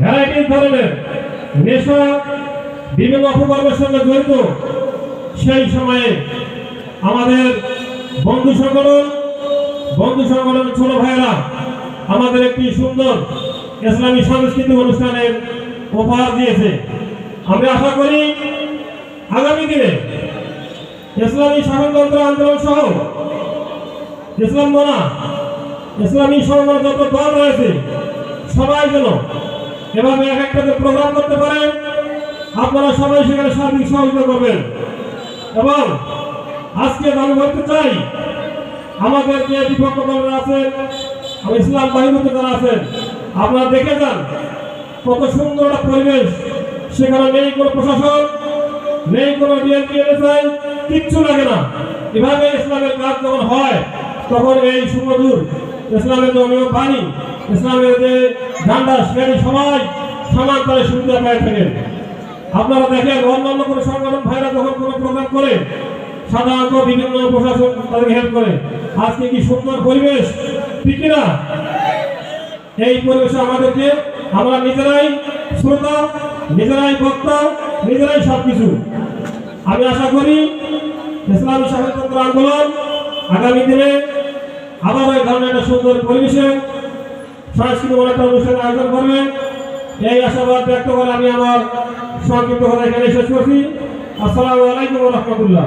Varieties ধরনের। নেশা, বিভিন্ন অপকর্মের সঙ্গে জড়িত। সেই সময়ে আমাদের বন্ধু সংগঠন, বন্ধু সংগঠনের ছোট ভাইয়েরা আমাদের একটি সুন্দর ইসলামী সাংস্কৃতিক অনুষ্ঠানের উপহার দিয়েছে। আমি আশা করি আগামী দিনে ইসলামী শাসনতন্ত্র আন্দোলন সহ ইসলাম মানা ইসলামী সংগঠন যত দল রয়েছে, সবাই যেন এভাবে এক একটাতে প্রোগ্রাম করতে পারেন আপনারা সবাই সেখানে সার্বিক সহযোগিতা করবেন। এবং আজকে আমি বলতে চাই, আমাদের যে বিপক্ষ দলরা আছেন ইসলাম বাহিনীতে যারা আছেন, আপনারা দেখে যান কত সুন্দর একটা পরিবেশ সেখানে নেই কোনো প্রশাসন, নেই কোনো ডিএমপি কিচ্ছু লাগে না। এভাবে ইসলামের কাজ যখন হয়, তখন এই সুমধুর ইসলামের অনিয়ম বাণী ইসলামের যে ঝান্ডা সেখানে সবাই সমান তালে সুবিধা পেয়ে থাকেন। আপনারা দেখেন, অন্যান্য কোনো সংগঠন ভাইরা যখন কোনো প্রোগ্রাম করে, সাধারণত বিভিন্ন প্রশাসন তাদেরকে হেল্প করে। আজকে কি সুন্দর পরিবেশ? ঠিক না এই পরিবেশে আমাদেরকে, আমরা নিজেরাই শ্রোতা, নিজেরাই বক্তা, নিজেরাই সব কিছু আমি আশা করি ইসলামী স্বাধীনতন্ত্র আন্দোলন আগামী দিনে আবার এই ধরনের একটা সুন্দর পরিবেশে সাংস্কৃতিক একটা অনুষ্ঠানের আয়োজন করবে। এই আশাবাদ ব্যক্ত করে আমি আমার সংক্ষিপ্ত কথা এখানে শেষ করছি। আসসালামু আলাইকুম রহমতুল্লাহ।